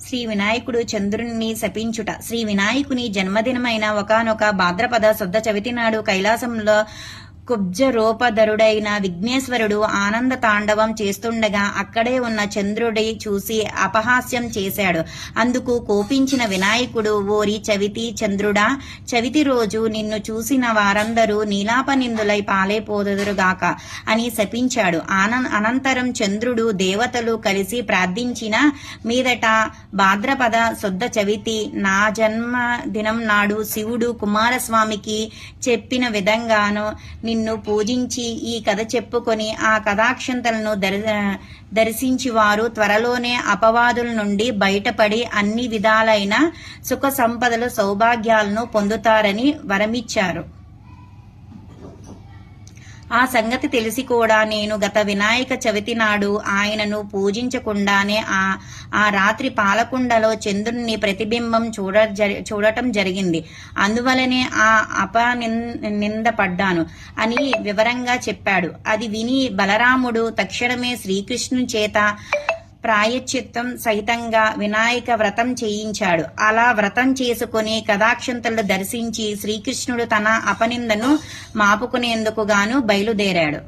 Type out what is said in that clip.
శ్రీ వినాయకుడు చంద్రుణ్ణి శపించుట. శ్రీ వినాయకుని జన్మదినమైన ఒకనొక భాద్రపద శుద్ధ చవితి నాడు కైలాసంలో కుబ్జరూపధరుడైన విఘ్నేశ్వరుడు ఆనంద తాండవం చేస్తుండగా అక్కడే ఉన్న చంద్రుడి చూసి అపహాస్యం చేశాడు. అందుకు కోపించిన వినాయకుడు ఓరి చవితి చంద్రుడా చవితి రోజు నిన్ను చూసిన వారందరూ నీలాపనిందులై పాలైపోదురుగాక అని శపించాడు. ఆన అనంతరం చంద్రుడు దేవతలు కలిసి ప్రార్థించిన మీదట భాద్రపద శుద్ధ చవితి నా జన్మ దినం నాడు శివుడు కుమారస్వామికి చెప్పిన విధంగాను నిన్ను పూజించి ఈ కథ చెప్పుకొని ఆ కథాక్షంతలను దరి దర్శించి వారు త్వరలోనే అపవాదుల నుండి బయటపడి అన్ని విధాలైన సుఖ సంపదలు సౌభాగ్యాలను పొందుతారని వరమిచ్చారు. ఆ సంగతి తెలిసి కూడా నేను గత వినాయక చవితి నాడు ఆయనను పూజించకుండానే ఆ ఆ రాత్రి పాలకుండలో చంద్రుని ప్రతిబింబం చూడ చూడటం జరిగింది. అందువలనే ఆ అపనింద పడ్డాను అని వివరంగా చెప్పాడు. అది విని బలరాముడు తక్షణమే శ్రీకృష్ణుని చేత ప్రాయశ్చిత్తం సహితంగా వినాయక వ్రతం చేయించాడు. అలా వ్రతం చేసుకుని కథాక్షంతలు దర్శించి శ్రీకృష్ణుడు తన అపనిందను మాపుకునేందుకు గాను బయలుదేరాడు.